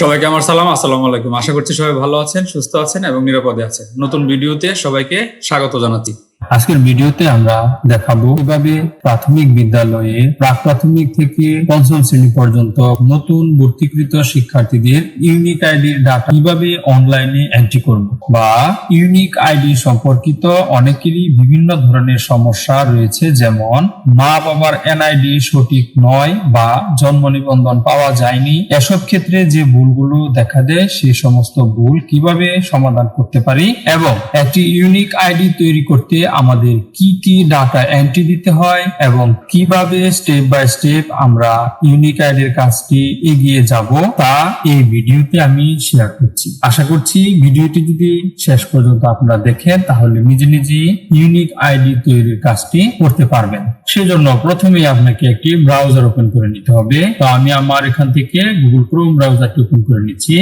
সবাইকে আমার সালাম, আসসালামু আলাইকুম। আশা করছি সবাই ভালো আছেন, সুস্থ আছেন এবং নিরাপদে আছেন। নতুন ভিডিওতে সবাইকে স্বাগত জানাচ্ছি। আজকের ভিডিওতে আমরা দেখাবো কীভাবে প্রাথমিক বিদ্যালয়ে প্রাক প্রাথমিক থেকে পঞ্চম শ্রেণি পর্যন্ত নতুন ভর্তিকৃত শিক্ষার্থীদের ইউনিক আইডির ডাটা কীভাবে অনলাইনে এন্ট্রি করব বা ইউনিক আইডি সম্পর্কিত অনেকেরই বিভিন্ন ধরনের সমস্যা রয়েছে, যেমন মা বাবার এনআইডি সঠিক নয় বা জন্ম নিবন্ধন পাওয়া যায়নি। এসব ক্ষেত্রে যে ভুলগুলো দেখা দেয় সেই সমস্ত ভুল কীভাবে সমাধান করতে পারি এবং একটি ইউনিক আইডি তৈরি করতে আমাদের কি কি ডাটা এন্ট্রি দিতে হয় এবং কীভাবে স্টেপ বাই স্টেপ আমরা ইউনিক আইডির কাজটি এগিয়ে যাব তা এই ভিডিওতে আমি শেয়ার করছি। আশা করছি ভিডিওটি যদি শেষ পর্যন্ত আপনারা দেখেন, তাহলে নিজে নিজে ইউনিক আইডি তৈরির কাজটি করতে পারবেন। সেজন্য প্রথমেই আপনাকে একটি ব্রাউজার ওপেন করে নিতে হবে। তো আমি আমার এখান থেকে গুগল ক্রোম ব্রাউজারটি ওপেন করে নিচ্ছি।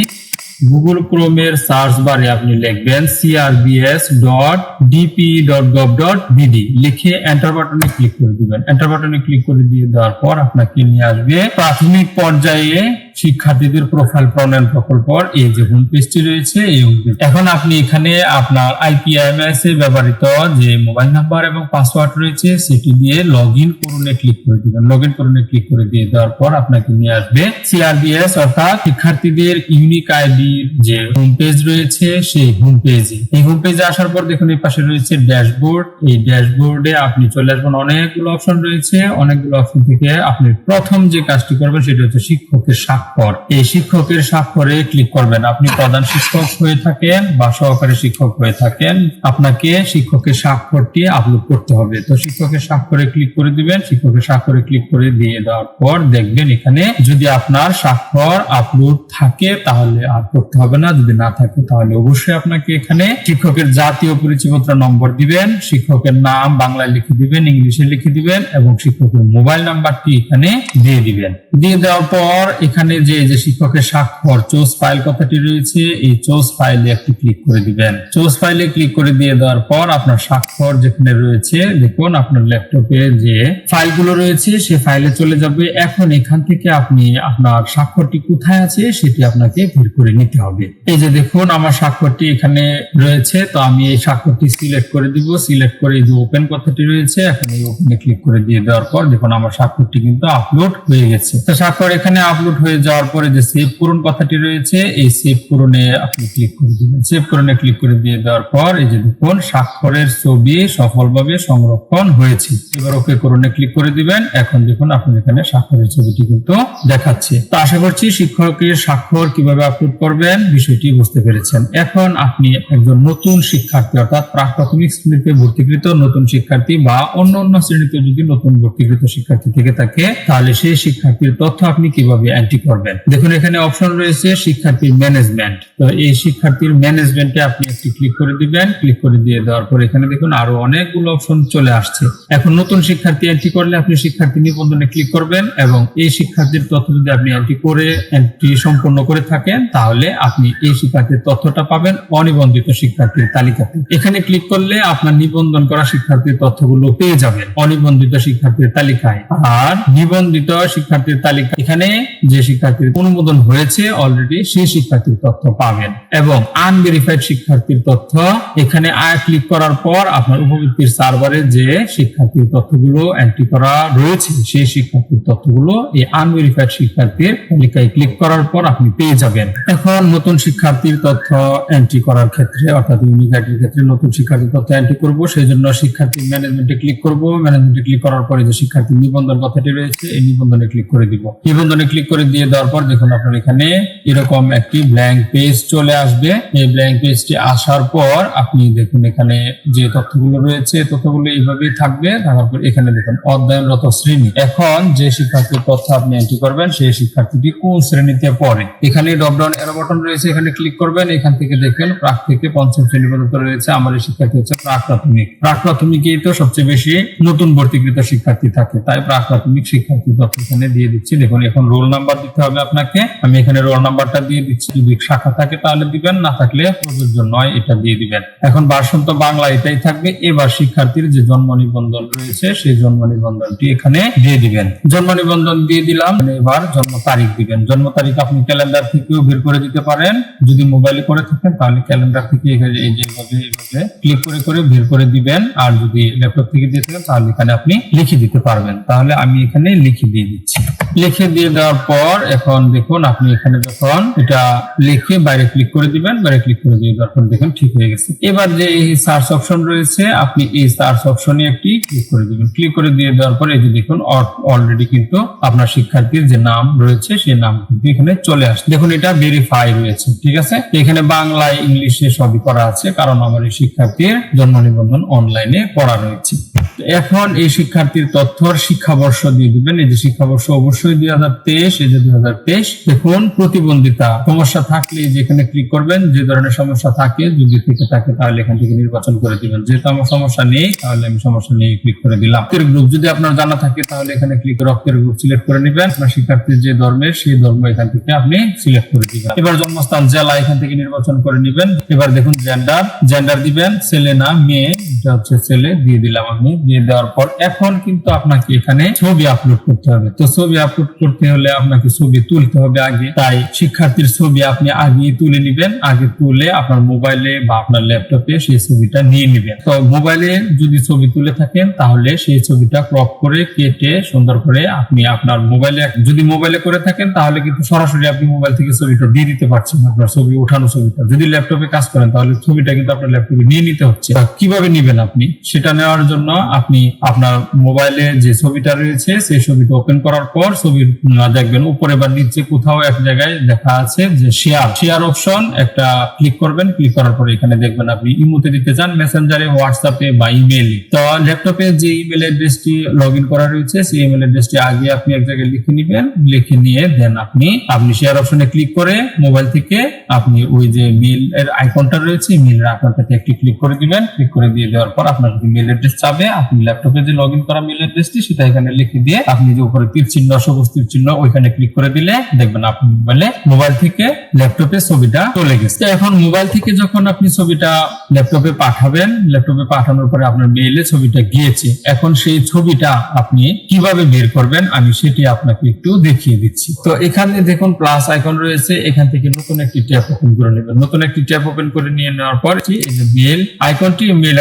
গুগল ক্রোমের সার্চ বারে আপনি লিখবেন CRBS dot DP dot gov dot BD লিখে এন্টার বাটনে ক্লিক করে দিবেন। এন্টার বাটনে ক্লিক করে দিয়ে দেওয়ার পর আপনাকে নিয়ে আসবে প্রাথমিক পর্যায়ে শিক্ষার্থীদের প্রোফাইল প্রণয়ন প্রকল্পর এই যে হোম পেজটি রয়েছে, এই এখন আপনি এখানে আপনার আইপিআইএমএস এ ব্যবহৃত যে মোবাইল নাম্বার এবং পাসওয়ার্ড রয়েছে, সেটি দিয়ে লগ ইন করুনে ক্লিক করে দিবেন। লগ ইন করুনে ক্লিক করে দিয়ে দেওয়ার পর আপনাকে নিয়ে আসবে সিআরবিএস অর্থাৎ শিক্ষার্থীদের ইউনিক আইডির যে হোম পেজ রয়েছে, সেই হোম পেজে এই হোম পেজে আসার পর দেখুন এই পাশে রয়েছে ড্যাশবোর্ড এই ড্যাশবোর্ডে আপনি চলে আসবেন। অনেকগুলো অপশন রয়েছে। অনেকগুলো অপশন থেকে আপনি প্রথম যে কাজটি করবেন, সেটা হচ্ছে শিক্ষকের স্বাক্ষর এই শিক্ষকের স্বাক্ষরে ক্লিক করবেন। আপনি প্রধান শিক্ষক হয়ে থাকেন বা সহকারী শিক্ষক হয়ে থাকেন। আপনাকে শিক্ষকের স্বাক্ষরটি আপলোড করতে হবে। তো শিক্ষকের স্বাক্ষরে ক্লিক করে দিবেন। শিক্ষকের স্বাক্ষরে ক্লিক করে দিয়ে দেওয়ার পর দেখবেন এখানে যদি আপনার স্বাক্ষর আপলোড থাকে তাহলে আর করতে হবে না। যদি না থাকে তাহলে অবশ্যই আপনাকে এখানে শিক্ষকের জাতীয় পরিচয়পত্র নম্বর দিবেন, শিক্ষকের নাম বাংলায় লিখে দিবেন, ইংলিশে লিখে দিবেন এবং শিক্ষকের মোবাইল নাম্বারটি এখানে দিয়ে দিবেন। দিয়ে দেওয়ার পর এখানে যে যে শিক্ষকের স্বাক্ষর চোস ফাইল কথাটি রয়েছে, এই চোস ফাইলে একটি ক্লিক করে দিবেন। চোস ফাইলে ক্লিক করে দিয়ে দেওয়ার পর আপনার স্বাক্ষর যেখানে রয়েছে, দেখুন আপনার ল্যাপটপে যে ফাইলগুলো রয়েছে, সে ফাইলে চলে যাবে। এখন এখান থেকে আপনি আপনার স্বাক্ষরটি কোথায় আছে, সেটি আপনাকে বের করে নিতে হবে। এই যে দেখুন, আমার স্বাক্ষরটি এখানে রয়েছে, তো আমি এই স্বাক্ষরটি সিলেক্ট করে দিব। সিলেক্ট করে যে ওপেন কথাটি রয়েছে, এখন এই ওপেনে ক্লিক করে দিয়ে দেওয়ার পর দেখুন, আমার স্বাক্ষরটি কিন্তু আপলোড হয়ে গেছে। তো স্বাক্ষর এখানে আপলোড হয়ে যাওয়ার পরে যে সেভ করুন কথাটি রয়েছে, এই সেভ করুনে আপনি ক্লিক করে দিবেন। সেভ করুনে ক্লিক করে দিয়ে দেওয়ার পর এই যে দেখুন, স্বাক্ষরের ছবি সফলভাবে সংরক্ষণ হয়েছে। এবার ওকে করুনে ক্লিক করে দিবেন। এখন দেখুন আপনার এখানে স্বাক্ষরের ছবিটি কিন্তু দেখাচ্ছে। তো আশা করছি শিক্ষকের স্বাক্ষর কীভাবে আপলোড করবেন বিষয়টি বুঝতে পেরেছেন। এখন আপনি একজন নতুন শিক্ষার্থী, অর্থাৎ প্রাক প্রাথমিক শ্রেণীতে ভর্তিকৃত নতুন শিক্ষার্থী বা অন্য অন্য শ্রেণীতে যদি নতুন ভর্তিকৃত শিক্ষার্থী থেকে থাকে, তাহলে সেই শিক্ষার্থীর তথ্য আপনি কীভাবে এন্ট্রি করবেন। দেখুন, এখানে অপশন রয়েছে শিক্ষার্থীর ম্যানেজমেন্ট তো এই শিক্ষার্থীর ম্যানেজমেন্টে আপনি একটি ক্লিক করে দিবেন। ক্লিক করে দিয়ে দেওয়ার পর এখানে দেখুন, আরও অনেকগুলো অপশন চলে আসছে। এখন নতুন শিক্ষার্থী এন্ট্রি করলে আপনি শিক্ষার্থী নিবন্ধনে ক্লিক করবেন এবং এই শিক্ষার্থীর তথ্য যদি আপনি এন্ট্রি করে এন্ট্রি সম্পূর্ণ করে থাকেন, তাহলে আপনি এই শিক্ষার্থীর তথ্যটা পাবেন অনিবন্ধিত শিক্ষার্থীর তালিকাতে। এখানে ক্লিক করলে আপনার নিবন্ধন করা শিক্ষার্থীর তথ্যগুলো পেয়ে যাবেন অনিবন্ধিত শিক্ষার্থীর তালিকায়। আর নিবন্ধিত শিক্ষার্থীর তালিকা এখানে যে শিক্ষার্থীর অনুমোদন হয়েছে অলরেডি সেই শিক্ষার্থীর তথ্য পাবেন। এবং আনভেরিফাইড শিক্ষার্থীর তথ্য, এখানে আয় ক্লিক করার পর আপনার উপবৃত্তির সার্ভারে যে শিক্ষার্থীর তথ্যগুলো এন্ট্রি করা রয়েছে, সেই শিক্ষার্থীর তথ্যগুলো এই আনভেরিফাইড শিক্ষার্থীর তালিকায় ক্লিক করার পর আপনি পেয়ে যাবেন। এখন নতুন শিক্ষার্থীর তথ্য এন্ট্রি করার ক্ষেত্রে, অর্থাৎ ইউনিক আইডির ক্ষেত্রে নতুন শিক্ষার্থীর তথ্য এন্ট্রি করব সেই জন্য শিক্ষার্থী ম্যানেজমেন্টে ক্লিক করব। ম্যানেজমেন্টে ক্লিক করার পরে যে শিক্ষার্থী নিবন্ধন কথাটি রয়েছে, এই নিবন্ধনে ক্লিক করে দিব। নিবন্ধনে ক্লিক করে দিয়ে দেওয়ার পর দেখুন আপনার এখানে এরকম একটি ব্ল্যাঙ্ক পেজ চলে আসবে। এই ব্ল্যাঙ্ক পেজটি আসার পর আপনি দেখুন এখানে যে তথ্যগুলো রয়েছে তথ্যগুলো এইভাবেই থাকবে। থাকার পর এখানে দেখুন অধ্যয়নরত শ্রেণি। এখন যে শিক্ষার্থীর তথ্য আপনি এন্ট্রি করবেন, সেই শিক্ষার্থীটি কোন শ্রেণীতে পড়ে? এখানে ড্রপডাউন এরো বাটন রয়েছে, এখানে ক্লিক করবেন। এখান থেকে দেখবেন প্রাক থেকে পঞ্চম শ্রেণি পর্যন্ত রয়েছে। আমার শিক্ষার্থী হচ্ছে প্রাক প্রাথমিক প্রাক প্রাথমিকেই তো সবচেয়ে বেশি নতুন ভর্তিকৃত শিক্ষার্থী থাকে। তাই প্রাক প্রাথমিক শিক্ষার্থী এখানে দিয়ে দিচ্ছি। দেখুন, এখন রোল নাম্বার দিতে হবে আপনাকে। আমি এখানে রোল নাম্বারটা দিয়ে দিচ্ছি। যদি শাখা থাকে তাহলে দিবেন, না থাকলে প্রযোজ্য নয়, এটা দিয়ে দিবেন। এখন বাংলা এটাই থাকবে। এবার শিক্ষার্থীর যে জন্ম নিবন্ধন রয়েছে, সেই জন্ম নিবন্ধনটি এখানে দিয়ে দিবেন। জন্ম নিবন্ধন দিয়ে দিলাম। এবার জন্ম তারিখ দিবেন। জন্ম তারিখ আপনি ক্যালেন্ডার থেকেও বের করে দিতে পারেন। যদি মোবাইলে করে থাকেন, তাহলে ক্যালেন্ডার থেকে এখানে এই যে এইভাবে এইভাবে ক্লিক করে করে বের করে দিবেন। আর যদি ল্যাপটপ থেকে দিয়ে থাকেন তাহলে এখানে আপনি লিখে দিতে পারবেন। তাহলে আমি এখানে লিখে দিয়ে দিচ্ছি। লিখে দিয়ে দেওয়ার পর এখন দেখুন আপনি এখানে যখন এটা লিখে বাইরে ক্লিক করে দিবেন, বাইরে ক্লিক করে দিয়ে দেওয়ার পর দেখুন ঠিক হয়ে গেছে। এবার যে এই সার্চ অপশন রয়েছে, আপনি এই সার্চ অপশনে একটি ক্লিক করে দিবেন। ক্লিক করে দিয়ে দেওয়ার পর এই যে দেখুন অলরেডি কিন্তু আপনার শিক্ষার্থীর যে নাম রয়েছে, সেই নাম কিন্তু এখানে চলে আসছে। দেখুন এটা ভেরিফাই রয়েছে, ঠিক আছে? এখানে বাংলায় ইংলিশে সবই করা আছে, কারণ আমার এই শিক্ষার্থীর জন্ম নিবন্ধন অনলাইনে করা রয়েছে। এখন এই শিক্ষার্থীর তথ্যর শিক্ষাবর্ষ দিয়ে দিবেন। এই যে শিক্ষাবর্ষ অবশ্যই দুই হাজার তেইশ, এই যে দুই হাজার তেইশ, দেখুন প্রতিবন্ধিতা। সমস্যা থাকলে এই যে এখানে ক্লিক করবেন, যে ধরনের সমস্যা থাকে, যদি থেকে থাকে, তাহলে এখান থেকে নির্বাচন করে দিবেন। যেহেতু আমার সমস্যা নেই, তাহলে আমি সমস্যা নেই ক্লিক করে দিলাম। রক্তের গ্রুপ যদি আপনার জানা থাকে, তাহলে এখানে ক্লিক রক্তের গ্রুপ সিলেক্ট করে নেবেন। আপনার শিক্ষার্থীর যে ধর্মের, সেই ধর্ম এখান থেকে আপনি সিলেক্ট করে দিবেন। এবার জন্মস্থান, জেলা এখান থেকে নির্বাচন করে নেবেন। এবার দেখুন জেন্ডার জেন্ডার দিবেন, ছেলে না, মেয়ে। হচ্ছে দিয়ে দিলাম আমি। দিয়ে দেওয়ার পর এখন কিন্তু আপনাকে এখানে ছবি আপলোড করতে হবে। তো ছবি আপলোড করতে হলে আপনাকে ছবি তুলতে হবে আগে। তাই শিক্ষার্থীর ছবি আপনি তুলে নেবেন। আগে তুলে আপনার মোবাইলে বা আপনার ল্যাপটপে সেই ছবিটা নিয়ে নেবেন। তো মোবাইলে যদি ছবি তুলে থাকেন, তাহলে সেই ছবিটা ক্রপ করে কেটে সুন্দর করে আপনি আপনার মোবাইলে যদি মোবাইলে করে থাকেন, তাহলে কিন্তু সরাসরি আপনি মোবাইল থেকে ছবিটা দিয়ে দিতে পারছেন আপনার ছবি, ওঠানো ছবিটা। যদি ল্যাপটপে কাজ করেন, তাহলে ছবিটা কিন্তু আপনার ল্যাপটপে নিয়ে নিতে হচ্ছে। কীভাবে নিবেন আপনি, সেটা নেওয়ার জন্য আপনি আপনার মোবাইলে যে ছবিটা রয়েছে, সেই ছবিটা ওপেন করার পর ছবির দেখবেন, উপরে বা নিচে কোথাও এক জায়গায় দেখা আছে যে শেয়ার শেয়ার অপশন একটা ক্লিক করবেন ক্লিক করার পরে এখানে দেখবেন আপনি ইমোতে দিতে চান মেসেঞ্জারে হোয়াটসঅ্যাপে বা ইমেইলে তো ল্যাপটপে যে ইমেল অ্যাড্রেসটি লগ ইন করা রয়েছে, সেই ইমেল অ্যাড্রেসটি আগে আপনি এক জায়গায় লিখে নিবেন, লিখে নিয়ে দেন আপনি আপনি শেয়ার অপশনে ক্লিক করে মোবাইল থেকে আপনি ওই যে মেল এর আইকনটা রয়েছে মেলের আইকনটাতে একটি ক্লিক করে দিবেন ক্লিক করে দিয়ে দেওয়ার পর আপনার যদি মেল অ্যাড্রেস চাবে, আপনি ল্যাপটপে যে লগ ইন করা মেল অ্যাড্রেসটি সেটা এখানে লিখে দিয়ে আপনি যে উপরে তীর চিহ্ন, সবুজ তীর চিহ্ন, ওইখানে ক্লিক করে দিলে দেখবেন আপনি মোবাইলে মোবাইল থেকে ল্যাপটপে ছবিটা চলে গেছে। এখন মোবাইল থেকে যখন আপনি ছবিটা ল্যাপটপে পাঠাবেন ল্যাপটপে পাঠানোর পরে আপনার মেইলে ছবিটা গিয়েছে, এখন সেই ছবিটা আপনি কীভাবে বের করবেন, আমি সেটি আপনাকে একটু দেখিয়ে দিচ্ছি। তো এখানে দেখুন প্লাস আইকন রয়েছে, এখান থেকে নতুন একটি ট্যাব ওপেন করে নেবেন। নতুন একটি ট্যাব ওপেন করে নিয়ে নেওয়ার পর এই যে মেল আইকনটি মেল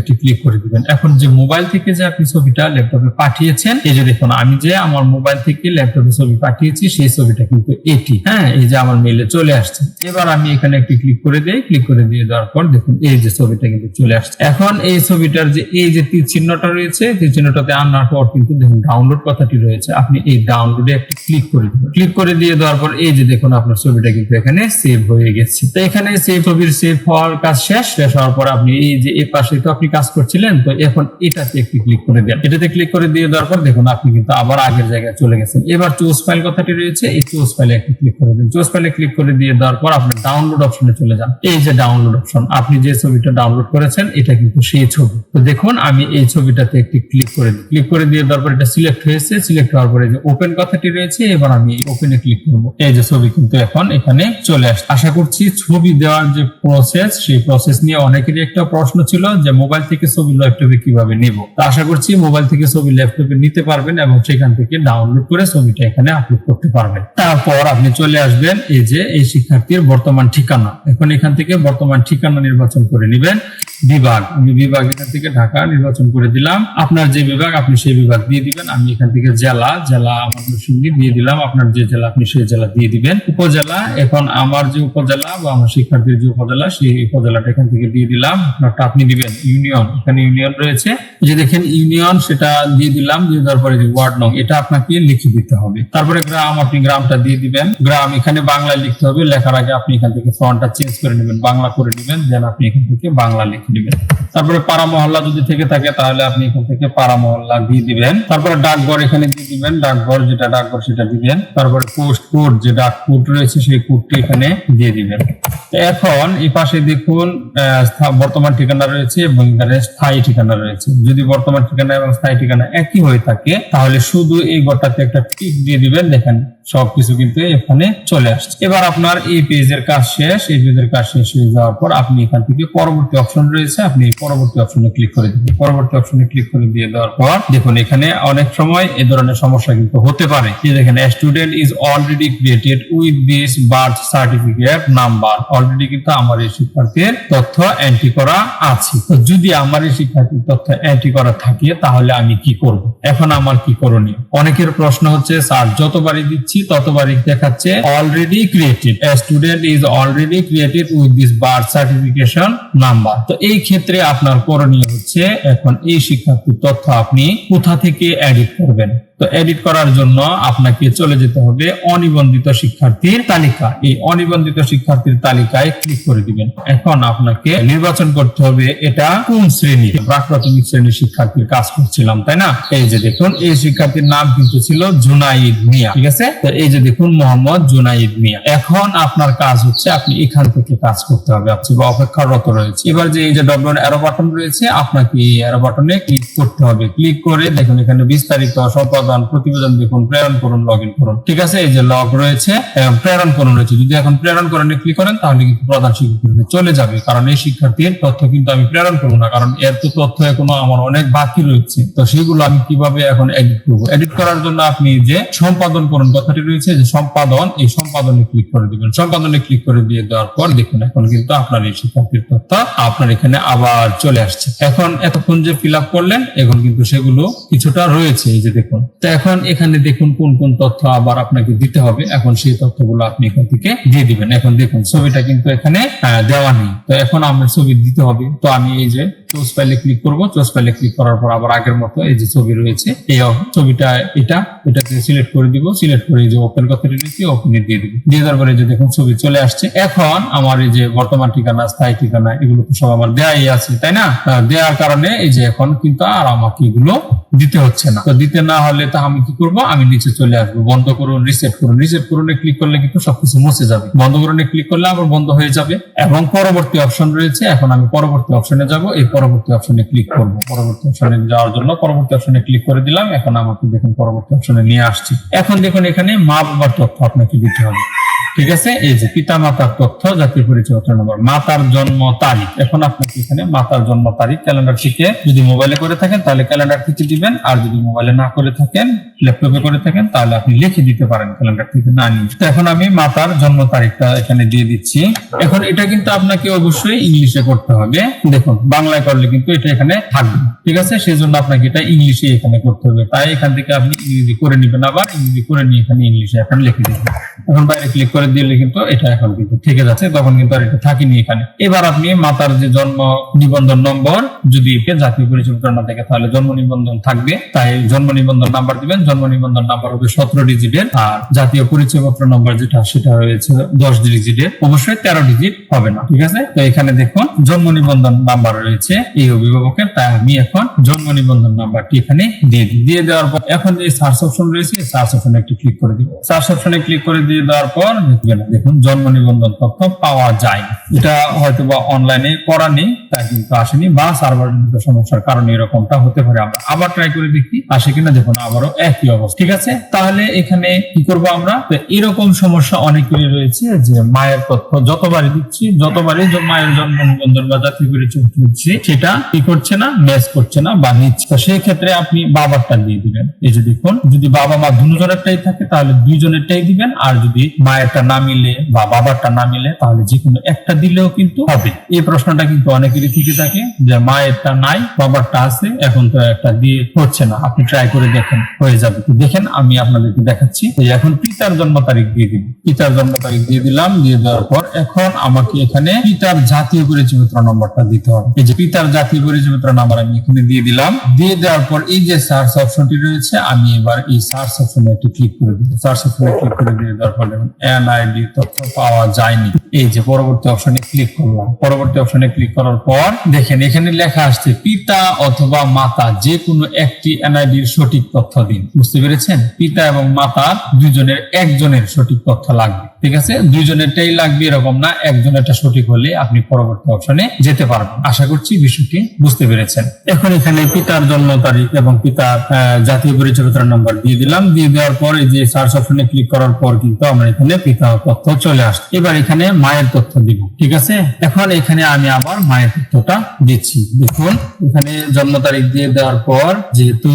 একটি ক্লিক করে দিবেন। এখন যে মোবাইল থেকে যে আপনি ছবিটা ল্যাপটপে পাঠিয়েছেন, এই যে দেখুন, আমি যে আমার মোবাইল থেকে ল্যাপটপে ছবি পাঠিয়েছি, সেই ছবিটা কিন্তু এটি হ্যাঁ? এই যে আমার চলে আসছে। এবার আমি এখানে একটি ক্লিক করে দিই। ক্লিক করে দিয়ে দেওয়ার পর দেখুন, এই যে ছবিটা কিন্তু চলে আসছে। এখন এই ছবিটার যে, এই যে তীর চিহ্নটা রয়েছে, তীর চিহ্নটাতে আনার পর কিন্তু দেখুন ডাউনলোড কথাটি রয়েছে। আপনি এই ডাউনলোডে একটি ক্লিক করে দিবেন। ক্লিক করে দিয়ে দেওয়ার পর এই যে দেখুন, আপনার ছবিটা কিন্তু এখানে সেভ হয়ে গেছে। তো এখানে সেভ ছবির সেভ হওয়ার কাজ শেষ। শেষ হওয়ার পর আপনি এই যে এই পাশে তো আপনি কাজ করছিলেন, তো এখন এটাতে একটি ক্লিক করে দেন। এটাতে ক্লিক করে দিয়ে দেওয়ার পর দেখুন আপনি কিন্তু আবার আগের জায়গায় চলে গেছেন। এবার চুজ ফাইল কথাটি রয়েছে, এই চুজ ফাইলে একটি ক্লিক করে দিন। চুজ ফাইলে ক্লিক করে দিয়ে দেওয়ার পর আপনি ডাউনলোড অপশনে চলে যান। এই যে ডাউনলোড অপশন আপনি যে ছবিটা ডাউনলোড করেছেন, এটা কিন্তু সেই ছবি। তো দেখুন, আমি এই ছবিটাতে একটি ক্লিক করে দিই। ক্লিক করে দিয়ে দেওয়ার পর এটা সিলেক্ট হয়েছে সিলেক্ট হওয়ার পরে যে ওপেন কথাটি রয়েছে, এবার আমি ওপেনে ক্লিক করব। এই যে ছবি কিন্তু এখন এখানে চলে আসছে। আশা করছি ছবি দেওয়ার যে প্রসেস সেই প্রসেস নিয়ে অনেকেরই একটা প্রশ্ন ছিল যে মোবাইল থেকে ছবি ল্যাপটপে কীভাবে নিব? তো আশা করছি মোবাইল থেকে ছবি ল্যাপটপে নিতে পারবেন এবং সেখান থেকে ডাউনলোড করে ছবিটা এখানে আপলোড করতে পারবেন। তারপর আপনি চলে আসবেন এই যে এই শিক্ষার্থীর বর্তমান ঠিকানা। এখন এখান থেকে বর্তমান ঠিকানা নির্বাচন করে নেবেন। বিভাগ। আমি বিভাগ এখান থেকে ঢাকা নির্বাচন করে দিলাম। আপনার যে বিভাগ, আপনি সেই বিভাগ দিয়ে দিবেন। আমি এখান থেকে জেলা জেলা আমার নরসিংদী দিয়ে দিলাম। আপনার যে জেলা, আপনি সেই জেলা দিয়ে দিবেন। উপজেলা, এখন আমার যে উপজেলা বা আমার শিক্ষার্থীর যে উপজেলা, সেই উপজেলাটা এখান থেকে দিয়ে দিলাম। আপনারটা আপনি দিবেন। ইউনিয়ন, এখানে ইউনিয়ন রয়েছে। যে দেখেন, ইউনিয়ন সেটা দিয়ে দিলাম, দিয়ে দেওয়ার পরে যে ওয়ার্ড নং, এটা আপনাকে লিখে দিতে হবে। তারপরে গ্রাম, আপনি গ্রামটা দিয়ে দিবেন। গ্রাম, এখানে বাংলায় লিখতে হবে, লেখার আগে আপনি এখান থেকে ফন্টটা চেঞ্জ করে নেবেন, বাংলা করে নেবেন, দেন আপনি এখান থেকে বাংলা লিখে নেবেন। তারপরে পাড়া মহল্লা যদি থেকে থাকে, তাহলে আপনি এখান থেকে পাড়া মহল্লা দিয়ে দিবেন। তারপরে ডাকঘর, এখানে দিয়ে দিবেন, ডাকঘর, যেটা ডাকঘর সেটা দিবেন। তারপরে পোস্ট কোড, যে ডাক কোড রয়েছে, সেই কোডটি এখানে দিয়ে দিবেন। এখন এই পাশে দেখুন বর্তমান ঠিকানা রয়েছে এবং এখানে স্থায়ী ঠিকানা রয়েছে। যদি বর্তমান ঠিকানা এবং স্থায়ী ঠিকানা একই হয়ে থাকে, তাহলে শুধু এই ঘরটাতে একটা টিক দিয়ে দিবেন, দেখেন সবকিছু কিন্তু এখানে চলে আসছে। এবার আপনার এই পেজের কাজ শেষ। এই পেজের কাজ শেষ হয়ে যাওয়ার পর আপনি এখান থেকে পরবর্তী অপশন রয়েছে, আপনি পরবর্তী অপশনে ক্লিক করে দিবেন। পরবর্তী অপশনে ক্লিক করে দিয়ে দেওয়ার পর দেখুন, এখানে অনেক সময় এ ধরনের সমস্যা কিন্তু হতে পারে। যে দেখেন student is already created with this birth certificate number already কিন্তু আমার এই শিক্ষার্থীর তথ্য এন্ট্রি করা আছে। তো যদি আমার এই শিক্ষার্থীর তথ্য এন্ট্রি করা থাকে, তাহলে আমি কি করব? এখন আমার কি করণীয়? অনেকের প্রশ্ন হচ্ছে, স্যার, যতবারই দিচ্ছি, ততবারই দেখাচ্ছে already created student is already created with this birth certification number তো এই ক্ষেত্রে আপনার করণীয় হচ্ছে, এখন এই শিক্ষার্থীর তথ্য আপনি কোথা থেকে এডিট করবেন? তো এডিট করার জন্য আপনাকে চলে যেতে হবে অনিবন্ধিত শিক্ষার্থীর তালিকা এই অনিবন্ধিত শিক্ষার্থীর তালিকায় ক্লিক করে দিবেন। এখন আপনাকে নির্বাচন করতে হবে, এটা কোন শ্রেণির প্রাক প্রাথমিক শ্রেণির শিক্ষার্থীর কাজ করছিলাম, তাই না? এই যে দেখুন, এই শিক্ষার্থীর নাম কিন্তু ছিল জুনাইদ মিয়া, ঠিক আছে? তো এই যে দেখুন, মোহাম্মদ জুনাইদ মিয়া। এখন আপনার কাজ হচ্ছে, আপনি এখান থেকে কাজ করতে হবে। আপনি বা অপেক্ষারত রয়েছে। এবার যে এই যে ডবল অ্যারো বাটন রয়েছে, আপনাকে এই অ্যারো বাটনে ক্লিক করতে হবে। ক্লিক করে দেখুন, এখানে বিস্তারিত সম্পাদন, প্রতিবেদন দেখুন, প্রেরণ করুন লগ ইন করুন। ঠিক আছে? এই যে লগ রয়েছে প্রেরণ করুন রয়েছে। যদি এখন প্রেরণ করণে ক্লিক করেন, তাহলে কিন্তু প্রধান শিক্ষকের চলে যাবে। কারণ এই শিক্ষার্থীর তথ্য কিন্তু আমি প্রেরণ করব না, কারণ এর তো তথ্য এখনও আমার অনেক বাকি রয়েছে। তো সেগুলো আমি কীভাবে এখন এডিট করব? এডিট করার জন্য আপনি যে সম্পাদন করুন, কথাটি রয়েছে যে সম্পাদন, এই সম্পাদনে ক্লিক করে দিবেন। সম্পাদনে ক্লিক করে দিয়ে দেওয়ার পর দেখুন, এখন কিন্তু আপনার এই শিক্ষার্থীর তথ্য আপনার এখানে আবার চলে আসছে। এখন এতক্ষণ যে ফিল আপ করলেন, এখন কিন্তু সেগুলো কিছুটা রয়েছে, এই যে দেখুন। তো এখন এখানে দেখুন কোন কোন তথ্য আবার আপনাকে দিতে হবে। এখন সেই তথ্যগুলো আপনি এখান থেকে দিয়ে দিবেন। এখন দেখুন, ছবিটা কিন্তু এখানে দেওয়া নেই। তো এখন আমার ছবি দিতে হবে। তো আমি এই যে চোজ ফাইলে ক্লিক করব চোজ ফাইলে ক্লিক করার পর আবার আগের মতো এই যে ছবি রয়েছে, এই ছবিটা এটা, এটাতে সিলেক্ট করে দিব সিলেক্ট করে যে ওপেন কথাটি রয়েছে ওপেনে দিয়ে দিব। দিয়ে দেওয়ার পরে যে দেখুন ছবি চলে আসছে। এখন আমার এই যে বর্তমান ঠিকানা, স্থায়ী ঠিকানা, এগুলো তো সব আমার দেয়াই আছে, তাই না? দেওয়ার কারণে এই যে এখন কিন্তু আর আমাকে এগুলো দিতে হচ্ছে না। তো দিতে না হলে তা আমি কি করব? আমি নিচে চলে আসব। বন্ধ করুন রিসেট করুন। রিসেট করুন ক্লিক করলে কিন্তু সবকিছু মুছে যাবে। বন্ধ করুন ক্লিক করলে আবার বন্ধ হয়ে যাবে। এবং পরবর্তী অপশন রয়েছে। এখন আমি পরবর্তী অপশনে যাব। এই পরবর্তী অপশনে ক্লিক করব। পরবর্তী অপশনে যাওয়ার জন্য পরবর্তী অপশনে ক্লিক করে দিলাম। এখন আমাকে দেখুন পরবর্তী অপশনে নিয়ে আসছি। এখন দেখুন এখানে মাপ বা তথ্য আপনাকে দিতে হবে। ঠিক আছে? এই যে পিতা মাতার তথ্য জাতীয় পরিচয়পত্র নম্বর, মাতার জন্ম তারিখ। এখন আপনাকে এখানে মাতার জন্ম তারিখ ক্যালেন্ডার থেকে যদি মোবাইলে করে থাকেন, তাহলে ক্যালেন্ডার থেকে দিবেন। আর যদি মোবাইলে না করে থাকেন, ল্যাপটপে করে থাকেন, তাহলে আপনি লিখে দিতে পারেন ক্যালেন্ডার থেকে না নিয়ে। তো এখন আমি মাতার জন্ম তারিখটা এখানে দিয়ে দিচ্ছি। এখন এটা কিন্তু আপনাকে অবশ্যই ইংলিশে করতে হবে। দেখুন, বাংলায় করলে কিন্তু এটা এখানে থাকবে ঠিক আছে? সেই জন্য আপনাকে এটা ইংলিশে এখানে করতে হবে। তাই এখান থেকে আপনি ইংরেজি করে নিবেন আবার, ইংরেজি করে নিয়ে এখানে ইংলিশে এখন লিখে দিবেন। এখন বাইরে ক্লিক করে দিলে কিন্তু এটা এখন কিন্তু থেকে যাচ্ছে, তখন কিন্তু আর এটা থাকেনি এখানে। এবার আপনি মাতার যে জন্ম নিবন্ধন নম্বর, যদি জাতীয় পরিচয় না থাকে তাহলে জন্ম নিবন্ধন থাকবে, তাই জন্ম নিবন্ধন নাম্বার দিবেন, জন্ম নিবন্ধন নাম্বার হবে সতেরো ডিজিটের আর জাতীয় পরিচয়পত্র নম্বর যেটা, সেটা রয়েছে দশ ডিজিটের অবশ্যই তেরো ডিজিট হবে না, ঠিক আছে? তো এখানে দেখুন, জন্ম নিবন্ধন নাম্বার রয়েছে, এই অভিভাবকের, তাই আমি এখন জন্ম নিবন্ধন নাম্বারটি এখানে দিয়ে দিই। দিয়ে দেওয়ার পর, এখন যে সার্চ অপশন রয়েছে সার্চ অপশনে একটি ক্লিক করে দিব। সার্চ অপশনে ক্লিক করে দিয়ে দেওয়ার পর দেখবেন দেখুন, জন্ম নিবন্ধন তথ্য পাওয়া যায়। এটা হয়তো বা অনলাইনে করা নেই তাই কিন্তু আসেনি, বা সার্ভার সমস্যার কারণে এরকমটা হতে পারে। আমরা আবার ট্রাই করে দেখি, আসে কিনা, দেখুন, আবারও একই অবস্থা। ঠিক আছে? তাহলে এখানে কি করব আমরা? এরকম সমস্যা অনেকেরই রয়েছে, যে মায়ের তথ্য যতবারই দিচ্ছি, যতবারই মায়ের জন্ম নিবন্ধন বা জাতীয় পরিচয় দিচ্ছি সেটা কি করছে না ম্যাচ করছে না বা নিচ্ছে। তো সেই ক্ষেত্রে আপনি বাবারটা দিয়ে দিবেন। এই যে দেখুন, যদি বাবা মা দুজনেরটাই থাকে, তাহলে দুইজনেরটাই দিবেন, আর যদি মায়েরটা না মিলে বা বাবারটা না মিলে, তাহলে যে কোনো একটা দিলেও কিন্তু হবে। এই প্রশ্নটা কিন্তু অনেকেরই থেকে থাকে যে মায়েরটা নাই, বাবারটা আছে, এখন তো একটা দিয়ে হচ্ছে না। আপনি ট্রাই করে দেখেন, হয়ে যাবে। দেখেন, আমি আপনাদেরকে দেখাচ্ছি। এখন পিতার জন্ম তারিখ দিয়ে দিন পিতার জন্ম তারিখ দিয়ে দিলাম, দিয়ে দেওয়ার পর এখন আমাকে এখানে পিতার জাতীয় পরিচয়পত্র নম্বরটা দিতে হবে। এই যে পিতার জাতীয় পরিচয়পত্র নাম্বার আমি এখানে দিয়ে দিলাম। দিয়ে দেওয়ার পর এই যে সার্চ অপশনটি রয়েছে, আমি এবার এই সার্চ অপশনে একটি ক্লিক করে দিব। সার্চ অপশনে ক্লিক করে দিয়ে দেওয়ার পর দেখুন এনআইডি তথ্য পাওয়া যায়নি। এই যে পরবর্তী অপশনে ক্লিক করলাম। পরবর্তী অপশনে ক্লিক করার পর দেখেন, এখানে লেখা আসছে, পিতা অথবা মাতা যে কোনো একটি এনআইডির সঠিক তথ্য দিন। বুঝতে পেরেছেন? পিতা এবং মাতা দুজনের একজনের সঠিক তথ্য লাগবে। ঠিক আছে? দুইজনেরটাই লাগবে এরকম না, একজনেরটা সঠিক হলে আপনি পরবর্তী অপশনে যেতে পারবেন। আশা করছি বিষয়টি বুঝতে পেরেছেন। এখন এখানে পিতার জন্ম তারিখ এবং পিতার জাতীয় পরিচয়পত্র নাম্বার দিয়ে দিলাম। দিয়ে দেওয়ার পর এই যে সার্চ অপশনে ক্লিক করার পর কিন্তু আমরা এখানে পিতা তথ্য চলে আসছে। এবার এখানে মায়ের তথ্য দিব, ঠিক আছে? এখন এখানে আমি আবার মায়ের তথ্যটা দিচ্ছি। দেখুন, এখানে জন্ম তারিখ দিয়ে দেওয়ার পর যেহেতু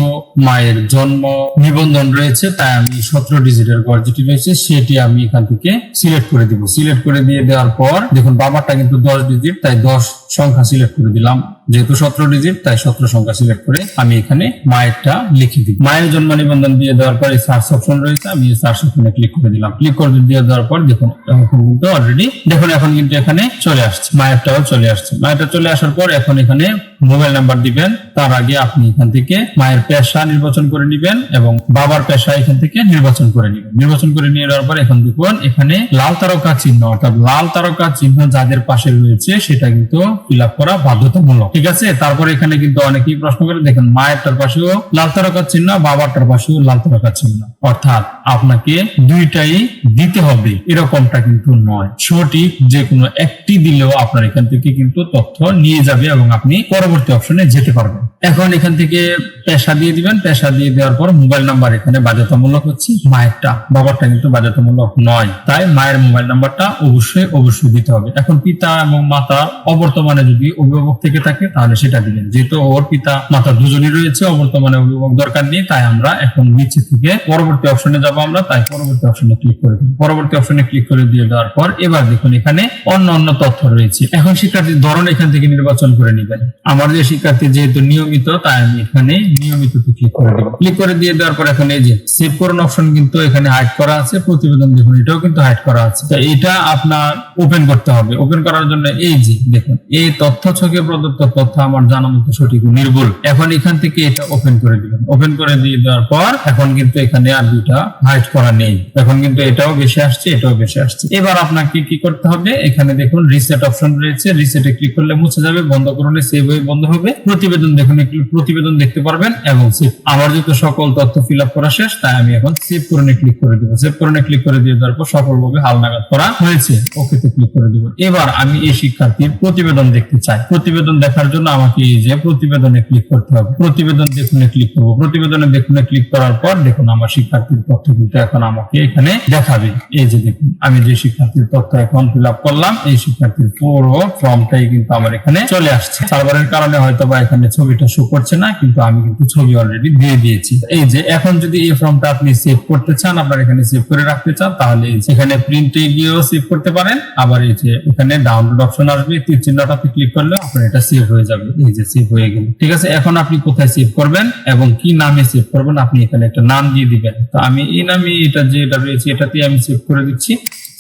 মায়ের জন্ম নিবন্ধন রয়েছে, তাই আমি সতেরো ডিজিটের ঘর যেটি রয়েছে, সেটি আমি এখান থেকে সিলেক্ট করে দিব। সিলেক্ট করে দিয়ে দেওয়ার পর দেখুন বাবারটা কিন্তু দশ ডিজিট তাই দশ সংখ্যা সিলেক্ট করে দিলাম। যেহেতু সতেরো ডিজিট তাই সতেরো সংখ্যা সিলেক্ট করে আমি এখানে মায়েরটা লিখে দিই। মায়ের জন্ম নিবন্ধন দিয়ে দেওয়ার পর এই সার্চ অপশন রয়েছে, আমি এই সার্চ অপশনে ক্লিক করে দিলাম। ক্লিক করে দিয়ে দেওয়ার পর দেখুন, এখন কিন্তু অলরেডি দেখুন, এখন কিন্তু এখানে চলে আসছে, মায়েরটাও চলে আসছে। মায়েরটা চলে আসার পর এখন এখানে মোবাইল নাম্বার দিবেন, তার আগে আপনি এখান থেকে মায়ের পেশা নির্বাচন করে নিবেন এবং বাবার পেশা এখান থেকে নির্বাচন করে নিবেন। নির্বাচন করে নিয়ে যাওয়ার পর এখন দেখুন, এখানে লাল তারকা চিহ্ন, অর্থাৎ লাল তারকা চিহ্ন যাদের পাশে রয়েছে, সেটা কিন্তু ফিল করা বাধ্যতামূলক। ঠিক আছে? তারপর এখানে কিন্তু অনেকেই প্রশ্ন করে, দেখেন মায়েরটার পাশেও লাল তারকা চিহ্ন বাবারটার পাশেও লাল তারকা চিহ্ন। অর্থাৎ আপনাকে দুইটাই দিতে হবে, এরকমটা কিন্তু নয়। সঠিক যে কোনো একটি দিলেও আপনার এখান থেকে কিন্তু তথ্য নিয়ে যাবে এবং আপনি পরবর্তী অপশনে যেতে পারবেন। এখন এখান থেকে পেশা দিয়ে দিবেন। পেশা দিয়ে দেওয়ার পর মোবাইল নাম্বার এখানে বাধ্যতামূলক হচ্ছে। মায়েরটা, বাবারটা কিন্তু বাধ্যতামূলক নয়। তাই মায়ের মোবাইল নাম্বারটা অবশ্যই অবশ্যই দিতে হবে। এখন পিতা এবং মাতা অবর্তমানে যদি অভিভাবক থেকে থাকে তাহলে সেটা দিবেন। যেহেতু ওর পিতা, মাতা দুজনই রয়েছে অবর্তমানে অভিভাবক দরকার নেই, তাই আমরা এখন নিচে থেকে পরবর্তী অপশনে যাব আমরা, তাই পরবর্তী অপশনে ক্লিক করে দিই পরবর্তী অপশনে ক্লিক করে দিয়ে দেওয়ার পর এবার দেখুন এখানে অন্য অন্য তথ্য রয়েছে। এখন শিক্ষার্থীর ধরন এখান থেকে নির্বাচন করে নেবেন। আমার যে শিক্ষার্থী যেহেতু নিয়মিত, তাই আমি এখানে নিয়মিত ক্লিক করে দেবো ক্লিক করে দিয়ে দেওয়ার পর এখন এই যে সেভ করুন অপশন কিন্তু এখানে হাইড করা আছে, প্রতিবেদন দেখুন, এটাও কিন্তু হাইড করা আছে। তো এটা আপনার ওপেন করতে হবে। ওপেন করার জন্য এই যে দেখুন, এই তথ্য ছকে প্রদত্ত তথ্য আমার জানা মতো সঠিক নির্ভুল। এখন এখান থেকে এটা ওপেন করে দিবেন। ওপেন করে দিয়ে দেওয়ার পর এখন কিন্তু এখানে আর দুইটা হাইড করা নেই। এখন কিন্তু এটাও বেশি আসছে, এটাও বেশি আসছে। এবার আপনাকে কি করতে হবে? এখানে দেখুন রিসেট অপশন রয়েছে। রিসেটে ক্লিক করলে মুছে যাবে, বন্ধ করলে সেভ হয়ে বন্ধ হবে। প্রতিবেদন দেখুন, একটু প্রতিবেদন দেখতে পারবেন এবং সেভ আমার যেহেতু সকল তথ্য ফিল আপ করা শেষ, তাই আমি এখন সেভ করে ক্লিক করে দিব। সেভ করে ক্লিক করে দিয়ে দেওয়ার পর সফলভাবে হালনাগাদ করা হয়েছে। ওকেতে ক্লিক করে দিব। এবার আমি এই শিক্ষার্থীর প্রতিবেদন দেখতে চাই। প্রতিবেদন দেখার জন্য আমাকে এই যে প্রতিবেদনে ক্লিক করতে হবে। প্রতিবেদন দেখুনে ক্লিক করব। প্রতিবেদনে দেখুনে ক্লিক করার পর দেখুন আমার শিক্ষার্থীর তথ্য কিন্তু এখন আমাকে এখানে দেখাবে। এই যে দেখুন, আমি যে শিক্ষার্থীর তথ্য এখন ফিল করলাম, এই শিক্ষার্থীর পুরো ফর্মটাই কিন্তু আমার এখানে চলে আসছে। সার্ভারের কারণে হয়তো বা এখানে ছবিটা শো করছে না, কিন্তু আমি কিন্তু ছবি অলরেডি দিয়ে দিয়েছি। এই যে, এখন যদি এই ফর্মটা আপনি সেভ করতে চান, আপনার এখানে সেভ করে রাখতে চান, তাহলে এখানে প্রিন্টে গিয়েও সেভ করতে পারেন। আবার এই যে, এখানে ডাউনলোড অপশন আসবে। তীর চিহ্নটাতে ক্লিক করলে আপনার এটা সেভ হয়ে যাবে, এই যে সেভ হয়ে গেল। ঠিক আছে, এখন আপনি কোথায় সেভ করবেন এবং কি নামে সেভ করবেন, আপনি এখানে একটা নাম দিয়ে দিবেন। তো আমি এই নামে এটা যে এটা রয়েছে, এটাতেই আমি সেভ করে দিচ্ছি।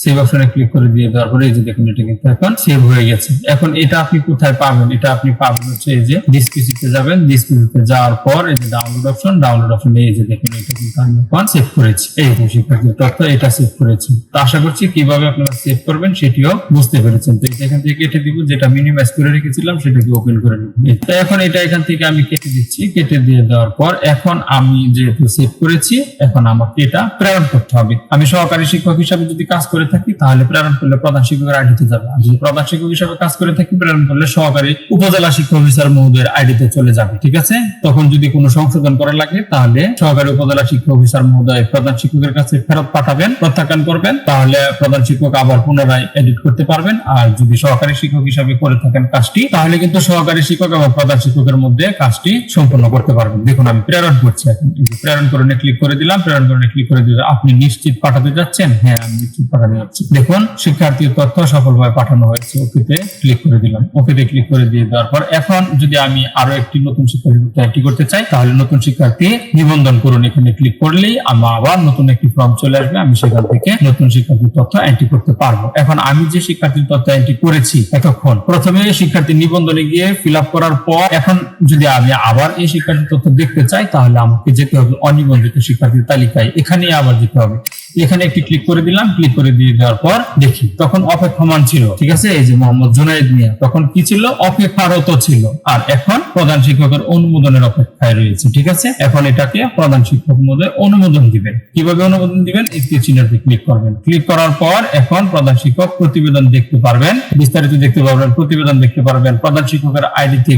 সেভ অপশনে ক্লিক করে দিয়ে দেওয়ার পরে এই যে দেখুন এটা কিন্তু এখন সেভ হয়ে গেছে। এখন এটা আপনি কোথায় পাবেন? এটা আপনি পাবেন হচ্ছে এই যে ডিসপিসিতে যাবেন। ডিসপিসিতে যাওয়ার পর এই যে ডাউনলোড অপশন ডাউনলোড অপশন এই যে দেখুন এটা কিন্তু আমি এখন সেভ করেছি। এই যে শিক্ষার্থীর তথ্য, এটা সেভ করেছি। তো আশা করছি কীভাবে আপনারা সেভ করবেন সেটিও বুঝতে পেরেছেন। তো এটা এখান থেকে কেটে দিব, যেটা মিনিমাইজ করে রেখেছিলাম সেটাকে ওপেন করে নিব। তো এখন এটা এখান থেকে আমি কেটে দিচ্ছি। কেটে দিয়ে দেওয়ার পর এখন আমি যেহেতু সেভ করেছি, এখন আমাকে এটা প্রেরণ করতে হবে। আমি সহকারী শিক্ষক হিসাবে যদি কাজ করে থাকি, তাহলে প্রেরণ করলে প্রধান শিক্ষকের আইডিতে যাবে। আর যদি প্রধান শিক্ষক হিসাবে কাজ করে থাকি, প্রেরণ করলে সহকারী উপজেলা শিক্ষা অফিসার মহোদয়ের আইডিতে চলে যাবে, ঠিক আছে? তখন যদি কোনো সংশোধন করা লাগে, তাহলে সহকারী উপজেলা শিক্ষা অফিসার মহোদয় প্রধান শিক্ষকের কাছে ফেরত পাঠাবেন, প্রত্যাখ্যান করবেন, তাহলে প্রধান শিক্ষক আবার পুনরায় এডিট করতে পারবেন। আর যদি সহকারী শিক্ষক হিসাবে করে থাকেন কাজটি, তাহলে কিন্তু সহকারী শিক্ষক এবং প্রধান শিক্ষকের মধ্যে কাজটি সম্পন্ন করতে পারবেন। দেখুন, আমি প্রেরণ করছি এখন। প্রেরণ করে ক্লিক করে দিলাম, প্রেরণ করে ক্লিক করে দিলাম আপনি নিশ্চিত পাঠাতে যাচ্ছেন? হ্যাঁ আমি নিশ্চিত পাঠাতে দেখুন, শিক্ষার্থীর তথ্য সফলভাবে পাঠানো হয়েছে ওকেতে ক্লিক করে দিলাম। ওকেতে ক্লিক করে দিয়ে দেওয়ার পর এখন যদি আমি আরও একটি নতুন শিক্ষার্থী তৈরি করতে চাই, তাহলে নতুন শিক্ষার্থী নিবন্ধন করুন। এখানে ক্লিক করলেই আমার আবার নতুন একটি ফর্ম চলে আসবে। আমি সেখান থেকে নতুন শিক্ষার্থীর তথ্য এন্ট্রি করতে পারব। এখন আমি যে শিক্ষার্থীর তথ্য এন্ট্রি করেছি এতক্ষণ, প্রথমে শিক্ষার্থী নিবন্ধনে গিয়ে ফিল করার পর এখন যদি আমি আবার এই শিক্ষার্থীর তথ্য দেখতে চাই, তাহলে আমাকে যেতে হবে অনিবন্ধিত শিক্ষার্থীর তালিকায়। এখানে আবার যেতে হবে। এখানে একটি ক্লিক করে দিলাম ক্লিক করে দিয়ে দেওয়ার পর দেখি, তখন অপেক্ষমান ছিল, ঠিক আছে? এই যে মোহাম্মদ জুনাইদ মিয়া, তখন কি ছিল? অপেক্ষারত ছিল। আর এখন প্রধান শিক্ষকের অনুমোদনের অপেক্ষায় রয়েছে, ঠিক আছে? এখন এটাকে প্রধান শিক্ষক মহোদয় অনুমোদন দিবেন। কীভাবে অনুমোদন দিবেন? চিহ্নতে ক্লিক করবেন। ক্লিক করার পর এখন প্রধান শিক্ষক প্রতিবেদন দেখতে পারবেন। বিস্তারিত দেখতে পারবেন, প্রতিবেদন দেখতে পারবেন। প্রধান শিক্ষকের আইডিতে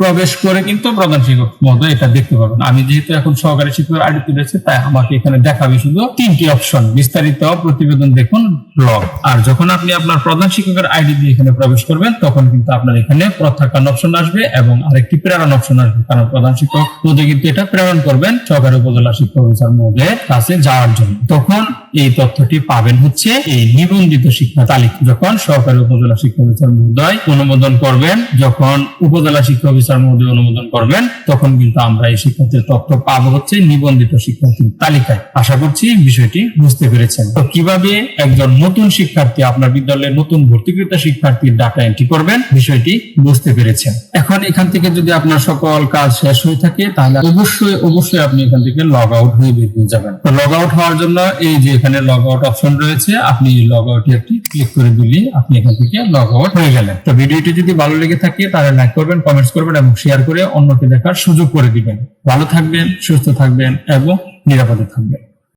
প্রবেশ করে কিন্তু প্রধান শিক্ষক মহোদয় এটা দেখতে পারবেন। আমি যেহেতু এখন সহকারী শিক্ষকের আইডিতে রয়েছে, তাই আমাকে এখানে দেখাবে শুধু তিনটি অপশন বিস্তারিত প্রতিবেদন দেখুন লগ আর যখন আপনি আপনার প্রধান শিক্ষকের আইডি দিয়ে এখানে প্রবেশ করবেন, তখন কিন্তু আপনার এখানে প্রত্যাখ্যান অপশন আসবে এবং আরেকটি প্রেরণ অপশন আসবে। কারণ প্রধান শিক্ষক মহোদয় কিন্তু এটা প্রেরণ করবেন সহকারী উপজেলা শিক্ষক অফিসার মহোদয়ের কাছে যাওয়ার জন্য। তখন এই তথ্যটি পাবেন হচ্ছে এই নিবন্ধিত শিক্ষা তালিকা। যখন সহকারী উপজেলা শিক্ষা অফিসার মহোদয় অনুমোদন করবেন, যখন উপজেলা শিক্ষা অফিসার মহোদয় অনুমোদন করবেন, তখন কিন্তু আমরা এই শিক্ষার্থীর তথ্য পাবো হচ্ছে নিবন্ধিত শিক্ষার্থীর তালিকায়। আশা করছি বিষয়টি বুঝতে পেরেছেন। তো কীভাবে একজন নতুন শিক্ষার্থী আপনার বিদ্যালয়ে নতুন ভর্তিকৃত শিক্ষার্থীর ডাটা এন্ট্রি করবেন, বিষয়টি বুঝতে পেরেছেন। এখন এখান থেকে যদি আপনার সকল কাজ শেষ হয়ে থাকে, তাহলে অবশ্যই অবশ্যই আপনি এখান থেকে লগ আউট হয়ে বের হয়ে যাবেন। তো লগ আউট হওয়ার জন্য এই যে এখানে লগ আউট অপশন রয়েছে, আপনি লগ আউটে একটি ক্লিক করে দিলে আপনি এখান থেকে লগ আউট হয়ে গেলেন। তো ভিডিওটি যদি ভালো লেগে থাকে, তাহলে লাইক করবেন কমেন্টস করবেন এবং শেয়ার করে অন্যকে দেখার সুযোগ করে দিবেন। ভালো থাকবেন, সুস্থ থাকবেন এবং নিরাপদে থাকবেন।